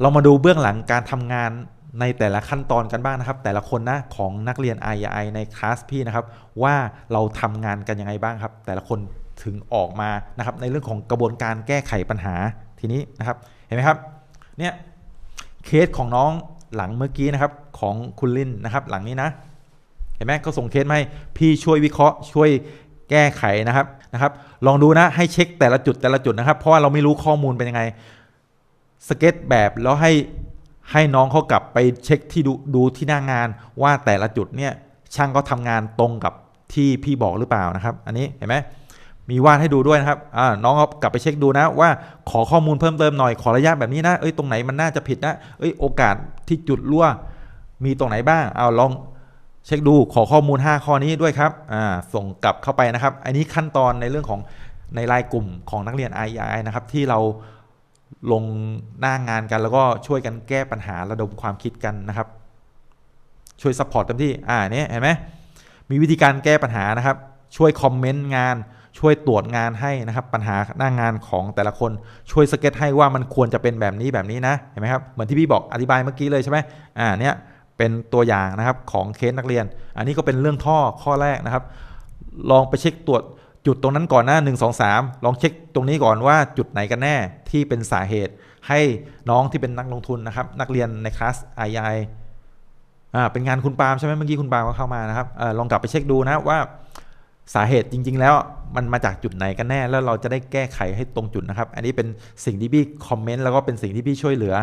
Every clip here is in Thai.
เรามาดูเบื้องหลังการทำงานในแต่ละขั้นตอนกันบ้างนะครับ แต่ละคนนะของนักเรียน i อ i ในคลาสพี่นะครับ ว่าเราทำงานกันยังไงบ้างครับ แต่ละคนถึงออกมานะครับ ในเรื่องของกระบวนการแก้ไขปัญหาทีนี้นะครับ เห็นไหมครับเนี่ยเคสของน้องหลังเมื่อกี้นะครับของคุณลินนะครับ หลังนี้นะเห็นไหมเขาส่งเคสมาให้พี่ช่วยวิเคราะห์ ช่วยแก้ไขนะครับนะครับ ลองดูนะให้เช็คแต่ละจุดแต่ละจุดนะครับ เพราะว่าเราไม่รู้ข้อมูลเป็นยังไง สเก็ตแบบแล้วให้ให้น้องเขากลับไปเช็คที่ดูดูที่หน้างานว่าแต่ละจุดเนี่ยช่างเขาทำงานตรงกับที่พี่บอกหรือเปล่านะครับ อันนี้เห็นไหมมีวาดให้ดูด้วยนะครับน้องกลับไปเช็คดูนะว่าขอข้อมูลเพิ่มเติมหน่อยขอระยะแบบนี้นะเอ้ยตรงไหนมันน่าจะผิดนะเอ้ยโอกาสที่จุดรั่วมีตรงไหนบ้างเอาลองเช็คดูขอข้อมูล 5 ข้อนี้ด้วยครับส่งกลับเข้าไปนะครับ อันนี้ขั้นตอนในเรื่องของในรายกลุ่มของนักเรียน i อ i นะครับที่เรา ลงหน้างงานกันแล้วก็ช่วยกันแก้ปัญหาระดมความคิดกันนะครับ ช่วยซัพพอร์ตเต็มที่อ่าเนี่ยเห็นไหมมีวิธีการแก้ปัญหานะครับ ช่วยคอมเมนต์งาน ช่วยตรวจงานให้นะครับ ปัญหาหน้างงานของแต่ละคนช่วยสเก็ตให้ว่ามันควรจะเป็นแบบนี้แบบนี้นะเห็นไหมครับเหมือนที่พี่บอกอธิบายเมื่อกี้เลยใช่ไหมอ่าเนี่ยเป็นตัวอย่างนะครับของเคสนักเรียน อันนี้ก็เป็นเรื่องท่อข้อแรกนะครับ ลองไปเช็คตรวจ จุดตรงนั้นก่อนหน้า 1 2 3 ลองเช็คตรงนี้ก่อนว่าจุดไหนกันแน่ที่เป็นสาเหตุ ให้น้องที่เป็นนักลงทุนนะครับ นักเรียนในคลาส i ออ่าเป็นงานคุณปาล์มใช่ไหมเมื่อกี้คุณปาล์มก็เข้ามานะครับอลองกลับไปเช็คดูนะว่าสาเหตุจริง ๆ แล้วมันมาจากจุดไหนกันแน่ แล้วเราจะได้แก้ไขให้ตรงจุดนะครับ อันนี้เป็นสิ่งที่พี่คอมเมนต์แล้วก็เป็นสิ่งที่พี่ช่วยเหลือ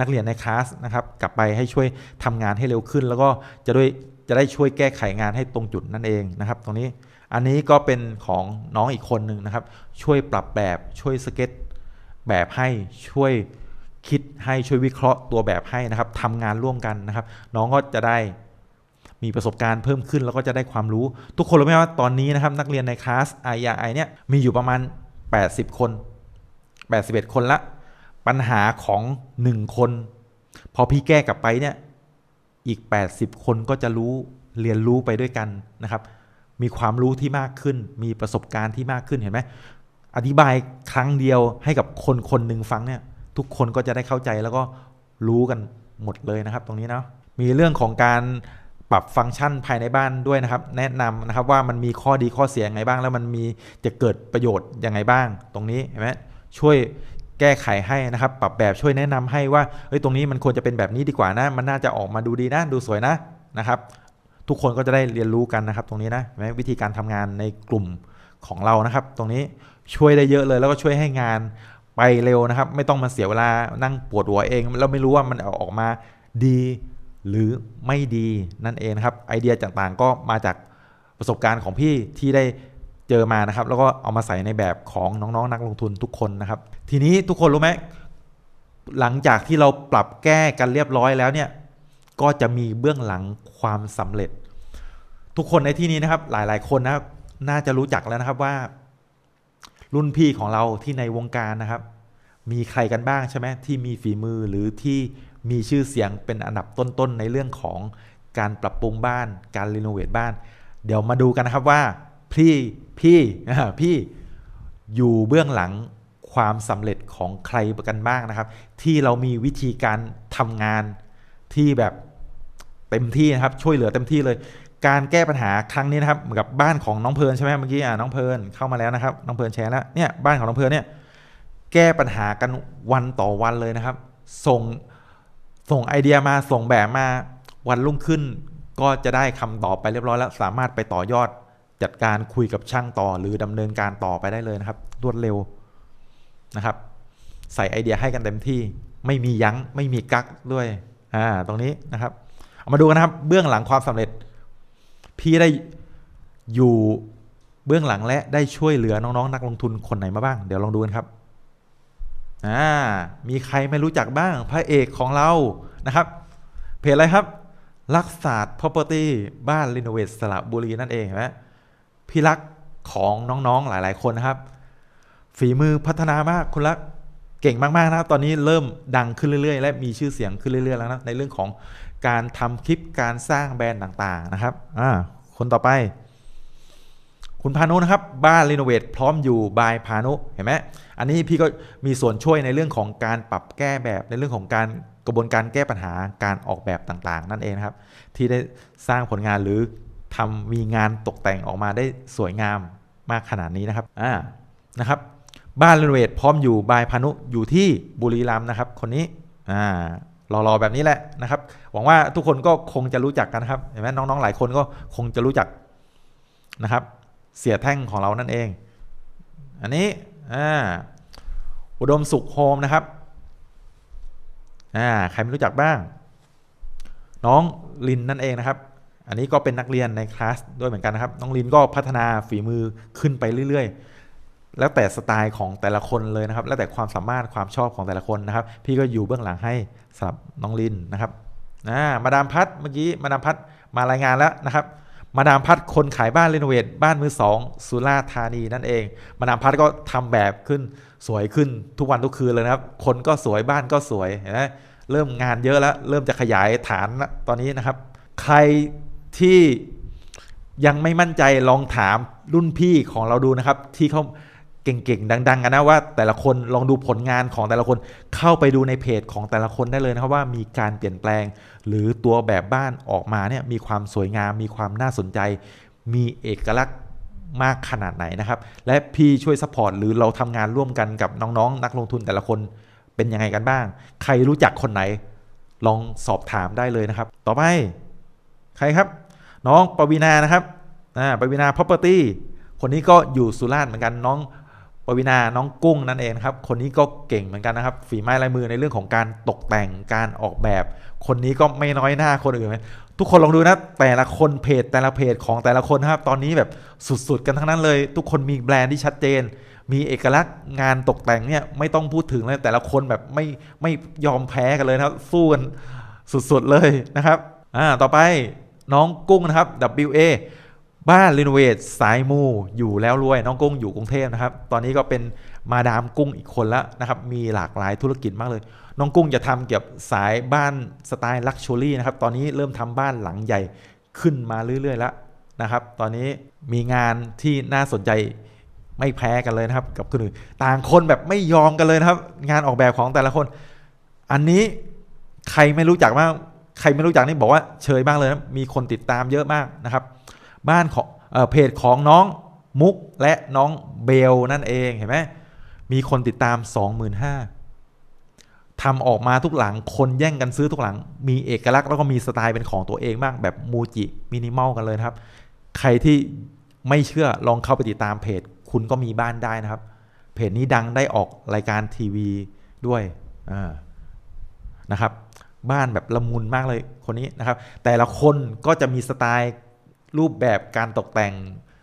นักเรียนในคลาสนะครับ กลับไปให้ช่วยทำงานให้เร็วขึ้น แล้วก็จะด้วย จะได้ช่วยแก้ไขงานให้ตรงจุดนั่นเองนะครับ ตรงนี้อันนี้ก็เป็นของน้องอีกคนหนึ่งนะครับ ช่วยปรับแบบช่วยสเก็ตแบบให้ช่วยคิดให้ช่วยวิเคราะห์ตัวแบบให้นะครับทำงานร่วมกันนะครับ น้องก็จะได้มีประสบการณ์เพิ่มขึ้นแล้วก็จะได้ความรู้ ทุกคนรู้ไหมว่าตอนนี้นะครับ นักเรียนในคลาส i อ i เนี่ยมีอยู่ประมาณ 80 คน 81 คนละ ปัญหาของ 1 คน พอพี่แก้กลับไปเนี่ย อีก 80 คนก็จะรู้เรียนรู้ไปด้วยกันนะครับ มีความรู้ที่มากขึ้น มีประสบการณ์ที่มากขึ้นเห็นไหมอธิบายครั้งเดียวให้กับคนคนหนึ่งฟังเนี่ย ทุกคนก็จะได้เข้าใจแล้วก็รู้กันหมดเลยนะครับ ตรงนี้เนาะมีเรื่องของการปรับฟังก์ชันภายในบ้านด้วยนะครับ แนะนำนะครับว่ามันมีข้อดีข้อเสียยังไงบ้าง แล้วมันมีจะเกิดประโยชน์ยังไงบ้าง ตรงนี้เห็นไหมช่วย แก้ไขให้นะครับ ปรับแบบช่วยแนะนำให้ว่าเฮ้ยตรงนี้มันควรจะเป็นแบบนี้ดีกว่านะ มันน่าจะออกมาดูดีนะ ดูสวยนะนะครับ ทุกคนก็จะได้เรียนรู้กันนะครับ ตรงนี้นะวิธีการทำงานในกลุ่มของเรานะครับ ตรงนี้ช่วยได้เยอะเลยแล้วก็ช่วยให้งานไปเร็วนะครับ ไม่ต้องมาเสียเวลานั่งปวดหัวเองแล้วไม่รู้ว่ามันออกมาดีหรือไม่ดีนั่นเองนะครับไอเดียต่างๆก็มาจากประสบการณ์ของพี่ที่ได้ เจอมานะครับ แล้วก็เอามาใส่ในแบบของน้องๆนนักลงทุนทุกคนนะครับ ทีนี้ทุกคนรู้ไหมหลังจากที่เราปรับแก้กันเรียบร้อยแล้วเนี่ยก็จะมีเบื้องหลังความสำเร็จ ทุกคนในที่นี้นะครับ หลายๆ คนนะน่าจะรู้จักแล้วนะครับว่า รุ่นพี่ของเราที่ในวงการนะครับ มีใครกันบ้างใช่ไหมที่มีฝีมือหรือที่มีชื่อเสียงเป็นอันดับต้นๆในเรื่องของการปรับปรุงบ้าน การรีโนเวทบ้าน เดี๋ยวมาดูกันนะครับว่า พี่พี่พี่อยู่เบื้องหลังความสำเร็จของใครกันบ้างนะครับ ที่เรามีวิธีการทำงานที่แบบเต็มที่นะครับช่วยเหลือเต็มที่เลย การแก้ปัญหาครั้งนี้นะครับเหมือนกับบ้านของน้องเพลินใช่ไหมเมื่อกี้อ่าน้องเพลินเข้ามาแล้วนะครับ น้องเพลินแชร์แล้วเนี่ยบ้านของน้องเพลินเนี่ยแก้ปัญหากันวันต่อวันเลยนะครับ ส่งส่งไอเดียมาส่งแบบมาวันรุ่งขึ้น ก็จะได้คำตอบไปเรียบร้อยแล้ว สามารถไปต่อยอด จัดการคุยกับช่างต่อ หรือดำเนินการต่อไปได้เลยนะครับ รวดเร็วนะครับ ใส่ไอเดียให้กันเต็มที่ ไม่มียั้งไม่มีกักด้วยอ่าตรงนี้นะครับ เอามาดูกันนะครับ เบื้องหลังความสำเร็จ พี่ได้อยู่เบื้องหลังและได้ช่วยเหลือน้องๆนนักลงทุนคนไหนมาบ้าง เดี๋ยวลองดูกันครับอ่ามีใครไม่รู้จักบ้างพระเอกของเรานะครับเพจอะไรครับรักศาสตร์ property บ้านรีโนเวทสระบุรีนั่นเองนไหม พี่รักของน้องๆหลายๆคนนะครับ ฝีมือพัฒนามากคุณรักเก่งมากๆนะครับ ตอนนี้เริ่มดังขึ้นเรื่อยๆ และมีชื่อเสียงขึ้นเรื่อยๆแล้วนะในเรื่องของการทำคลิปการสร้างแบรนด์ต่างๆนะครับอ่าคนต่อไป คุณพานุนะครับ บ้านรีโนเวทพร้อมอยู่บายพานุเห็นไหมอันนี้พี่ก็มีส่วนช่วยในเรื่องของการปรับแก้แบบในเรื่องของการกระบวนการแก้ปัญหาการออกแบบต่างๆ นั่นเองนะครับ ที่ได้สร้างผลงานหรือ ทำมีงานตกแต่งออกมาได้สวยงามมากขนาดนี้นะครับอ่านะครับ บ้านรีโนเวทพร้อมอยู่บายพานุอยู่ที่บุรีรัมย์นะครับ คนนี้อ่ารอๆแบบนี้แหละนะครับ หวังว่าทุกคนก็คงจะรู้จักกันครับเห็นไหมน้องๆหลายคนก็คงจะรู้จักนะครับ เสียแท่งของเรานั่นเอง อันนี้อ่าอุดมสุขโฮมนะครับอ่าใครไม่รู้จักบ้าง น้องลินนั่นเองนะครับ อันนี้ก็เป็นนักเรียนในคลาสด้วยเหมือนกันนะครับ น้องลินก็พัฒนาฝีมือขึ้นไปเรื่อยๆ แล้วแต่สไตล์ของแต่ละคนเลยนะครับ แล้วแต่ความสามารถความชอบของแต่ละคนนะครับ พี่ก็อยู่เบื้องหลังให้สำหรับน้องลินนะครับอ่ามาดามพัดเมื่อกี้มาดามพัดมารายงานแล้วนะครับมาดามพัดคนขายบ้านรีโนเวทบ้านมือสองสุราธานีนั่นเอง มาดามพัดก็ทำแบบขึ้นสวยขึ้นทุกวันทุกคืนเลยนะครับ คนก็สวยบ้านก็สวยเห็นไหมเริ่มงานเยอะแล้ว เริ่มจะขยายฐานตอนนี้นะครับ ใคร ที่ยังไม่มั่นใจลองถามรุ่นพี่ของเราดูนะครับ ที่เขาเก่งๆ ดังๆกันนะว่าแต่ละคนลองดูผลงานของแต่ละคนเข้าไปดูในเพจของแต่ละคนได้เลยนะครับว่ามีการเปลี่ยนแปลง หรือตัวแบบบ้านออกมาเนี่ยมีความสวยงาม มีความน่าสนใจ มีเอกลักษณ์มากขนาดไหนนะครับ และพี่ช่วยซัพพอร์ตหรือเราทำงานร่วมกันกับน้องๆ นักลงทุนแต่ละคนเป็นยังไงกันบ้าง ใครรู้จักคนไหน ลองสอบถามได้เลยนะครับ ต่อไป ใครครับ น้องปวีนานะครับอ่าปวีนา property คนนี้ก็อยู่สุราษฎร์เหมือนกันน้องปวีนาน้องกุ้งนั่นเองครับ คนนี้ก็เก่งเหมือนกันนะครับ ฝีไม้ลายมือในเรื่องของการตกแต่งการออกแบบ คนนี้ก็ไม่น้อยหน้าคนอื่นไหมทุกคนลองดูนะแต่ละคนเพจแต่ละเพจของแต่ละคนนะครับ ตอนนี้แบบสุดๆกันทั้งนั้นเลย ทุกคนมีแบรนด์ที่ชัดเจน มีเอกลักษณ์งานตกแต่งเนี่ยไม่ต้องพูดถึงเลยแต่ละคนแบบไม่ไม่ยอมแพ้กันเลยนะครับ สู้กันสุดๆเลยนะครับอ่าต่อไป น้องกุ้งนะครับ WA บ้านรีโนเวทสายมูอยู่แล้วรวย น้องกุ้งอยู่กรุงเทพนะครับ ตอนนี้ก็เป็นมาดามกุ้งอีกคนแล้วนะครับ มีหลากหลายธุรกิจมากเลย น้องกุ้งจะทำเกี่ยวกับสายบ้านสไตล์ลักชัวรี่นะครับ ตอนนี้เริ่มทำบ้านหลังใหญ่ขึ้นมาเรื่อยๆแล้วนะครับ ตอนนี้มีงานที่น่าสนใจไม่แพ้กันเลยนะครับ กับคนอื่นต่างคนแบบไม่ยอมกันเลยนะครับ งานออกแบบของแต่ละคน อันนี้ใครไม่รู้จักบ้าง ใครไม่รู้จักนี่บอกว่าเชยบ้างเลยนะมีคนติดตามเยอะมากนะครับ บ้านของเอเพจของน้องมุกและน้องเบลนั่นเองเห็นไหมมีคนติดตาม 25,000ทำออกมาทุกหลังคนแย่งกันซื้อทุกหลัง มีเอกลักษณ์แล้วก็มีสไตล์เป็นของตัวเองมากแบบมูจิมินิมอลกันเลยครับ ใครที่ไม่เชื่อลองเข้าไปติดตามเพจ คุณก็มีบ้านได้นะครับ เพจนี้ดังได้ออกรายการทีวีด้วยนะครับ บ้านแบบละมุนมากเลยคนนี้นะครับ แต่ละคนก็จะมีสไตล์รูปแบบการตกแต่ง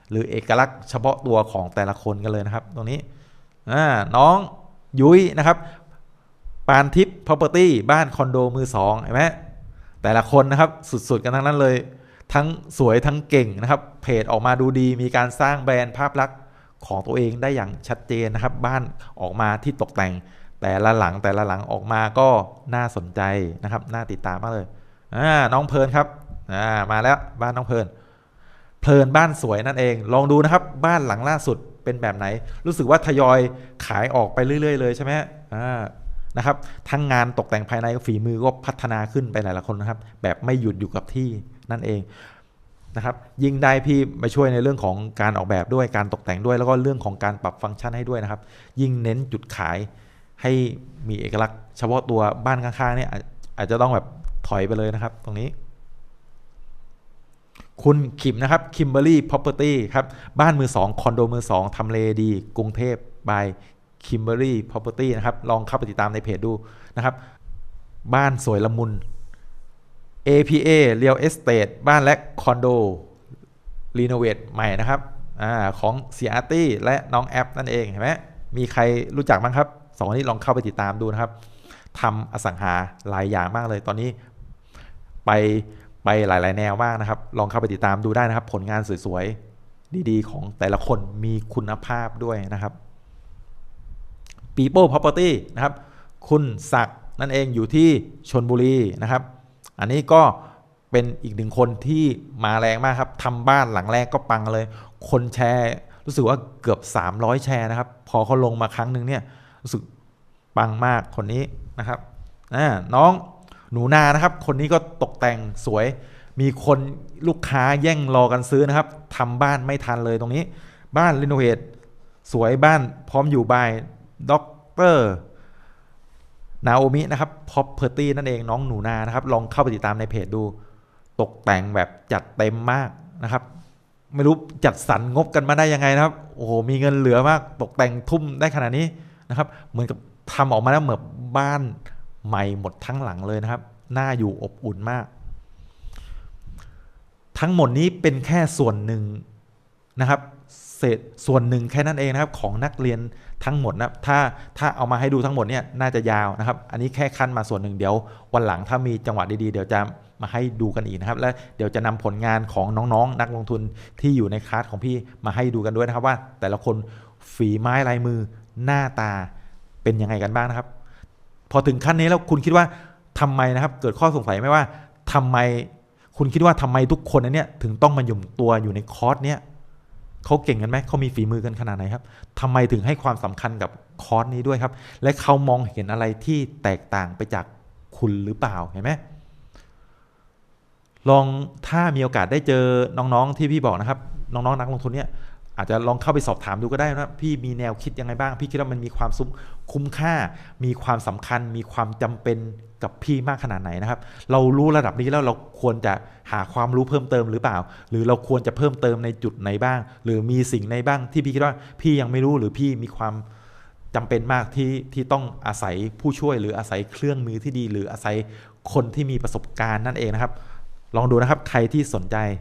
หรือเอกลักษณ์เฉพาะตัวของแต่ละคนกันเลยนะครับ ตรงนี้น้องยุ้ยนะครับ ปานทิพย์ property บ้านคอนโดมือสองเห็นไหมแต่ละคนนะครับสุดๆกันทั้งนั้นเลย ทั้งสวยทั้งเก่งนะครับ เพจออกมาดูดี มีการสร้างแบรนด์ภาพลักษณ์ของตัวเองได้อย่างชัดเจนนะครับ บ้านออกมาที่ตกแต่ง แต่ละหลังแต่ละหลังออกมาก็น่าสนใจนะครับน่าติดตามมากเลยอ่าน้องเพลินครับอ่ามาแล้วบ้านน้องเพลิน เพลินบ้านสวยนั่นเอง ลองดูนะครับบ้านหลังล่าสุดเป็นแบบไหน รู้สึกว่าทยอยขายออกไปเรื่อย ๆ เลยใช่ไหมอ่านะครับทั้งงานตกแต่งภายในฝีมือก็พัฒนาขึ้นไปหลายๆคนนะครับ แบบไม่หยุดอยู่กับที่นั่นเองนะครับยิ่งได้พี่มาช่วยในเรื่องของการออกแบบด้วยการตกแต่งด้วย แล้วก็เรื่องของการปรับฟังก์ชันให้ด้วยนะครับ ยิ่งเน้นจุดขาย ให้มีเอกลักษณ์เฉพาะตัวบ้านข้างๆเนี่ยอาจจะต้องแบบถอยไปเลยนะครับ ตรงนี้ คุณขิมนะครับคิมเบอรี่ property ครับ บ้านมือสองคอนโดมือสองทำเลดี กรุงเทพ by คิมเบอรี่ property นะครับ ลองเข้าไปติดตามในเพจดูนะครับ บ้านสวยละมุน APA Real Estate บ้านและคอนโดรีโนเวทใหม่นะครับอของเสียอาร์ตี้และน้องแอปนั่นเองเห็นไหมมีใครรู้จักบ้างครับ สองคนนี้ลองเข้าไปติดตามดูนะครับทำอสังหาหลายอย่างมากเลยตอนนี้ ไปไปหลาย ๆ แนวมากนะครับ ลองเข้าไปติดตามดูได้นะครับ ผลงานสวยๆดีๆ ของแต่ละคนมีคุณภาพด้วยนะครับ People Property นะครับ คุณศักด์นั่นเองอยู่ที่ชนบุรีนะครับ อันนี้ก็เป็นอีกหนึ่งคนที่มาแรงมากครับทำบ้านหลังแรกก็ปังเลย คนแชร์รู้สึกว่าเกือบ 300 แชร์นะครับ พอเขาลงมาครั้งหนึ่งเนี่ย รู้สึกปังมากคนนี้นะครับน้องหนูนานะครับ คนนี้ก็ตกแต่งสวย มีคนลูกค้าแย่งรอกันซื้อนะครับทำบ้านไม่ทันเลยตรงนี้ บ้านรีโนเวทสวยบ้านพร้อมอยู่บายด็อกเตอร์นาโอมินะครับ property นั่นเองน้องหนูนานะครับ ลองเข้าไปติดตามในเพจดู ตกแต่งแบบจัดเต็มมากนะครับ ไม่รู้จัดสรรงบกันมาได้ยังไงนะครับ โอ้โหมีเงินเหลือมาก ตกแต่งทุ่มได้ขนาดนี้ นะครับ เหมือนกับทำออกมาแล้วเหมือนบ้านใหม่หมดทั้งหลังเลยนะครับน่าอยู่อบอุ่นมาก ทั้งหมดนี้เป็นแค่ส่วนหนึ่งนะครับเศษส่วนหนึ่งแค่นั้นเองนะครับของนักเรียนทั้งหมดนะถ้าถ้าเอามาให้ดูทั้งหมดเนี่ยน่าจะยาวนะครับ อันนี้แค่ขั้นมาส่วนหนึ่งเดี๋ยว วันหลังถ้ามีจังหวะดีๆ เดี๋ยวจะมาให้ดูกันอีกนะครับ และเดี๋ยวจะนำผลงานของน้องๆ นักลงทุนที่อยู่ในคลาสของพี่มาให้ดูกันด้วยนะครับว่า แต่ละคนฝีไม้ลายมือ หน้าตาเป็นยังไงกันบ้างนะครับ พอถึงขั้นนี้แล้วคุณคิดว่าทำไมนะครับ เกิดข้อสงสัยไหมว่าทำไมคุณคิดว่าทำไมทุกคนอันเนี้ยถึงต้องมาหยุ่มตัวอยู่ในคอร์สเนี้ยเขาเก่งกันไหมเขามีฝีมือกันขนาดไหนครับทำไมถึงให้ความสำคัญกับคอร์สนี้ด้วยครับ และเขามองเห็นอะไรที่แตกต่างไปจากคุณหรือเปล่าเห็นไหมลองถ้ามีโอกาสได้เจอน้องๆที่พี่บอกนะครับ น้องๆนักลงทุนเนี่ย อาจจะลองเข้าไปสอบถามดูก็ได้นะพี่มีแนวคิดยังไงบ้าง พี่คิดว่ามันมีความซุ้มคุ้มค่า มีความสำคัญ มีความจำเป็นกับพี่มากขนาดไหนนะครับ เรารู้ระดับนี้แล้วเราควรจะหาความรู้เพิ่มเติมหรือเปล่า หรือเราควรจะเพิ่มเติมในจุดไหนบ้าง หรือมีสิ่งในบ้างที่พี่คิดว่าพี่ยังไม่รู้หรือพี่มีความจำเป็นมากที่ที่ต้องอาศัยผู้ช่วย หรืออาศัยเครื่องมือที่ดี หรืออาศัยคนที่มีประสบการณ์นั่นเองนะครับ ลองดูนะครับใครที่สนใจ